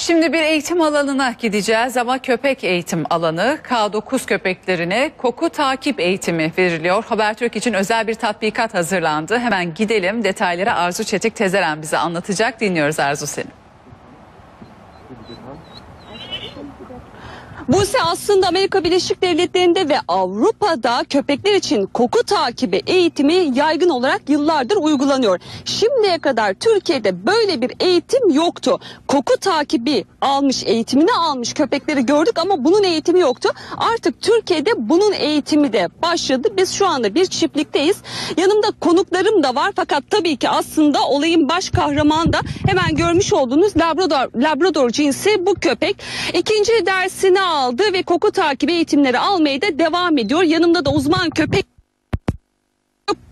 Şimdi bir eğitim alanına gideceğiz ama köpek eğitim alanı K9 köpeklerine koku takip eğitimi veriliyor. Habertürk için özel bir tatbikat hazırlandı. Hemen gidelim detayları Arzu Çetik Tezeren bize anlatacak. Dinliyoruz Arzu seni. Buse aslında Amerika Birleşik Devletleri'nde ve Avrupa'da köpekler için koku takibi eğitimi yaygın olarak yıllardır uygulanıyor. Şimdiye kadar Türkiye'de böyle bir eğitim yoktu. Koku takibi almış, eğitimini almış köpekleri gördük ama bunun eğitimi yoktu. Artık Türkiye'de bunun eğitimi de başladı. Biz şu anda bir çiftlikteyiz. Yanımda konuklarım da var fakat tabii ki aslında olayın baş kahramanı da hemen görmüş olduğunuz Labrador, Labrador cinsi bu köpek. İkinci dersini aldı ve koku takibi eğitimleri almaya da devam ediyor. Yanımda da uzman köpek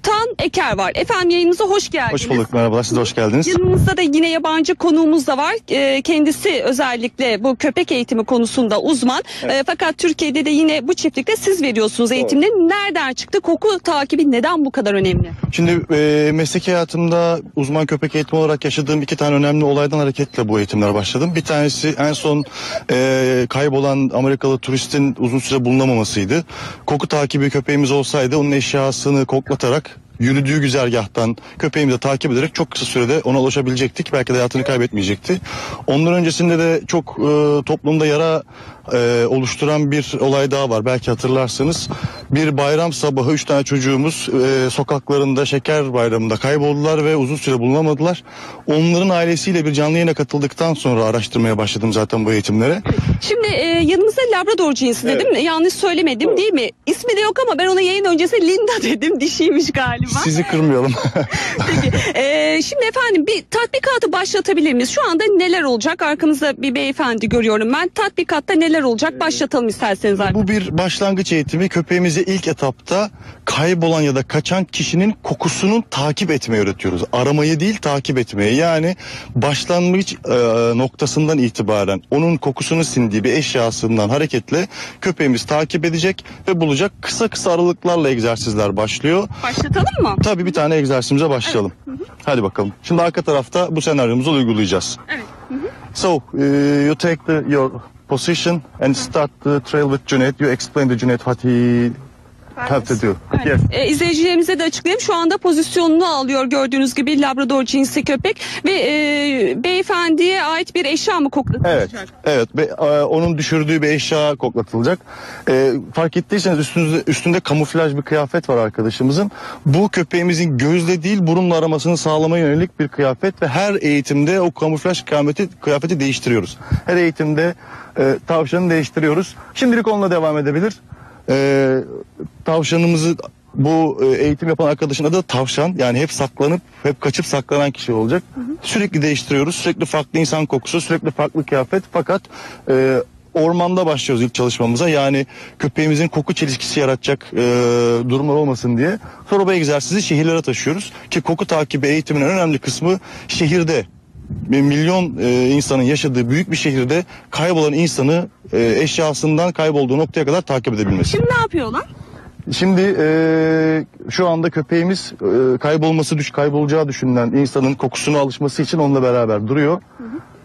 Tan Eker var. Efendim yayınımıza hoş geldiniz. Hoş bulduk merhabalar siz de hoş geldiniz. Yanımızda da yine yabancı konuğumuz da var. Ee, kendisi özellikle bu köpek eğitimi konusunda uzman. Ee, fakat Türkiye'de de yine bu çiftlikte siz veriyorsunuz eğitimleri. Nereden çıktı? Koku takibi neden bu kadar önemli? Şimdi e, mesleki hayatımda uzman köpek eğitimi olarak yaşadığım iki tane önemli olaydan hareketle bu eğitimlere başladım. Bir tanesi en son e, kaybolan Amerikalı turistin uzun süre bulunamamasıydı. Koku takibi köpeğimiz olsaydı onun eşyasını koklatarak yürüdüğü güzergahtan köpeğimizi takip ederek çok kısa sürede ona ulaşabilecektik. Belki de hayatını kaybetmeyecekti. Ondan öncesinde de çok e, toplumda yara e, oluşturan bir olay daha var. Belki hatırlarsınız. Bir bayram sabahı üç tane çocuğumuz e, sokaklarında şeker bayramında kayboldular ve uzun süre bulunamadılar. Onların ailesiyle bir canlı yayına katıldıktan sonra araştırmaya başladım zaten bu eğitimlere. Şimdi e, yanımızda Labrador cinsi dedim. Yanlış söylemedim değil mi? İsmi de yok ama ben ona yayın öncesi Linda dedim. Dişiymiş galiba. Sizi kırmayalım. Peki. Ee, şimdi efendim bir tatbikatı başlatabilir miyiz? Şu anda neler olacak? Arkamızda bir beyefendi görüyorum ben. Tatbikatta neler olacak? Başlatalım isterseniz artık. Bu bir başlangıç eğitimi. Köpeğimizi ilk etapta kaybolan ya da kaçan kişinin kokusunun takip etmeyi öğretiyoruz. Aramayı değil takip etmeyi. Yani başlangıç e, noktasından itibaren onun kokusunu sindiği bir eşyasından hareketle köpeğimiz takip edecek ve bulacak. Kısa kısa aralıklarla egzersizler başlıyor. Başlatalım mı? Tabii bir tane egzersizimize başlayalım. Hadi bakalım. Şimdi arka tarafta bu senaryomuzu uygulayacağız. Evet. So, uh, you take the, your position and start the trail with Junaid. You explain to Junaid what he to do. Yes. E, izleyicilerimize de açıklayayım. Şu anda pozisyonunu alıyor gördüğünüz gibi Labrador cinsi köpek ve e, beyefendiye ait bir eşya mı koklatılacak? Evet, evet. Ve, e, onun düşürdüğü bir eşya koklatılacak. E, fark ettiyseniz üstünde, üstünde kamuflaj bir kıyafet var arkadaşımızın. Bu köpeğimizin gözle değil burunla aramasını sağlamaya yönelik bir kıyafet ve her eğitimde o kamuflaj kıyafeti, kıyafeti değiştiriyoruz. Her eğitimde e, tavşanı değiştiriyoruz. Şimdilik onunla devam edebilir. E, tavşanımızı bu e, eğitim yapan arkadaşın adı da tavşan. Yani hep saklanıp hep kaçıp saklanan kişi olacak. Sürekli değiştiriyoruz. Sürekli farklı insan kokusu, sürekli farklı kıyafet. Fakat e, ormanda başlıyoruz ilk çalışmamıza. Yani köpeğimizin koku çelişkisi yaratacak e, durumlar olmasın diye. Sonra bu egzersizi şehirlere taşıyoruz. Ki koku takibi eğitiminin önemli kısmı şehirde. Bir milyon e, insanın yaşadığı büyük bir şehirde kaybolan insanı e, eşyasından kaybolduğu noktaya kadar takip edebilmesi. Şimdi ne yapıyorlar? Şimdi eee, şu anda köpeğimiz eee, kaybolması düş kaybolacağı düşünülen insanın kokusuna alışması için onunla beraber duruyor.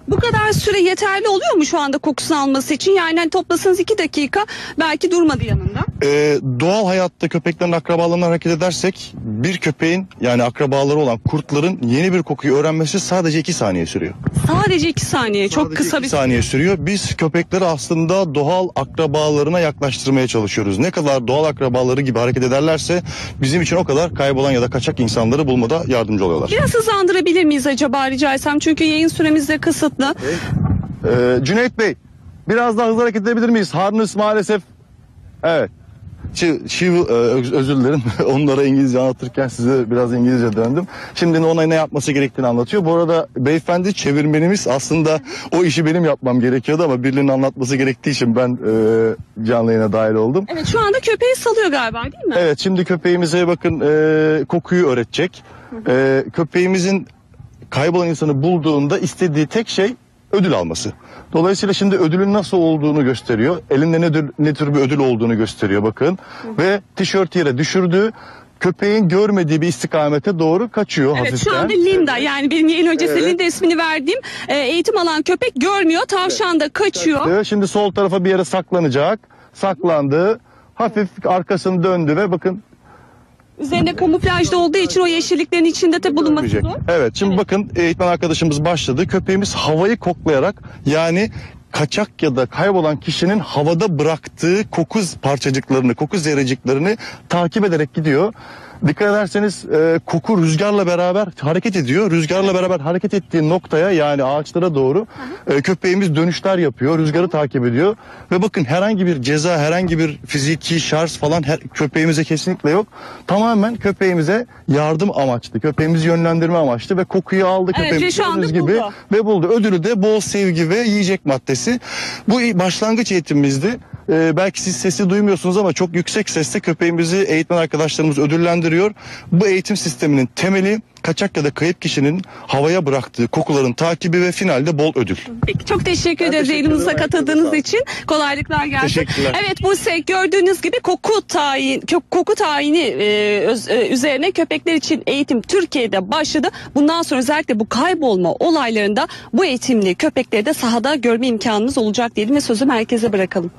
Bu kadar süre yeterli oluyor mu şu anda kokusunu alması için? Yani hani toplasanız iki dakika belki durmadı yanında. Eee, doğal hayatta köpeklerin akrabalarına hareket edersek bir köpeğin yani akrabaları olan kurtların yeni bir kokuyu öğrenmesi sadece iki saniye sürüyor. Sadece iki saniye. çok Sadece kısa iki bir saniye sürüyor. Biz köpekleri aslında doğal akrabalarına yaklaştırmaya çalışıyoruz. Ne kadar doğal akrabaları gibi hareket ederlerse bizim için o kadar kaybolan ya da kaçak insanları bulmada yardımcı oluyorlar. Biraz hızlandırabilir miyiz acaba rica etsem? Çünkü yayın süremiz de kısıtlı. Ee, Cüneyt Bey biraz daha hızlı hareket edebilir miyiz? Harness maalesef evet. Şi, şi, e, öz- özür dilerim. Onlara İngilizce anlatırken size biraz İngilizce döndüm. Şimdi ona ne yapması gerektiğini anlatıyor. Bu arada beyefendi çevirmenimiz aslında o işi benim yapmam gerekiyordu ama birinin anlatması gerektiği için ben e, canlı yayına dahil oldum. Evet şu anda köpeği salıyor galiba değil mi? Evet şimdi köpeğimize bakın e, kokuyu öğretecek. E, köpeğimizin kaybolan insanı bulduğunda istediği tek şey ödül alması. Dolayısıyla şimdi ödülün nasıl olduğunu gösteriyor. Elinde ne, dür- ne tür bir ödül olduğunu gösteriyor bakın. Ve tişört yere düşürdü. köpeğin görmediği bir istikamete doğru kaçıyor Evet hafiften. şu anda Linda yani benim yayın öncesi Evet. Linda ismini verdiğim e, eğitim alan köpek görmüyor. Tavşan da kaçıyor. Ee, Şimdi sol tarafa bir yere saklanacak. Saklandı. Hafif arkasını döndü ve bakın Üzerinde kamuflajda olduğu için o yeşilliklerin içinde de bulunması Görmeyecek. zor. Evet şimdi bakın eğitmen arkadaşımız başladı. Köpeğimiz havayı koklayarak yani kaçak ya da kaybolan kişinin havada bıraktığı koku parçacıklarını, koku zerreciklerini takip ederek gidiyor. Dikkat ederseniz e, koku rüzgarla beraber hareket ediyor. Rüzgarla beraber hareket ettiği noktaya yani ağaçlara doğru e, köpeğimiz dönüşler yapıyor. Rüzgarı takip ediyor. Ve bakın herhangi bir ceza, herhangi bir fiziki şarj falan her, köpeğimize kesinlikle yok. Tamamen köpeğimize yardım amaçlı, köpeğimizi yönlendirme amaçlı ve kokuyu aldı Evet, köpeğimiz şu anda gördüğünüz gibi buldu. ve buldu. Ödülü de bol sevgi ve yiyecek maddesi. Bu başlangıç eğitimimizdi. Ee, belki siz sesi duymuyorsunuz ama çok yüksek sesle köpeğimizi eğitmen arkadaşlarımız ödüllendiriyor. Bu eğitim sisteminin temeli kaçak ya da kayıp kişinin havaya bıraktığı kokuların takibi ve finalde bol ödül. Peki çok teşekkür ederiz yayınımıza katıldığınız için. Kolaylıklar gelsin. Teşekkürler. Evet Buse gördüğünüz gibi koku tayin koku tayini e, öz- e, üzerine köpekler için eğitim Türkiye'de başladı. Bundan sonra özellikle bu kaybolma olaylarında bu eğitimli köpekleri de sahada görme imkanımız olacak diyelim ve sözü merkeze bırakalım.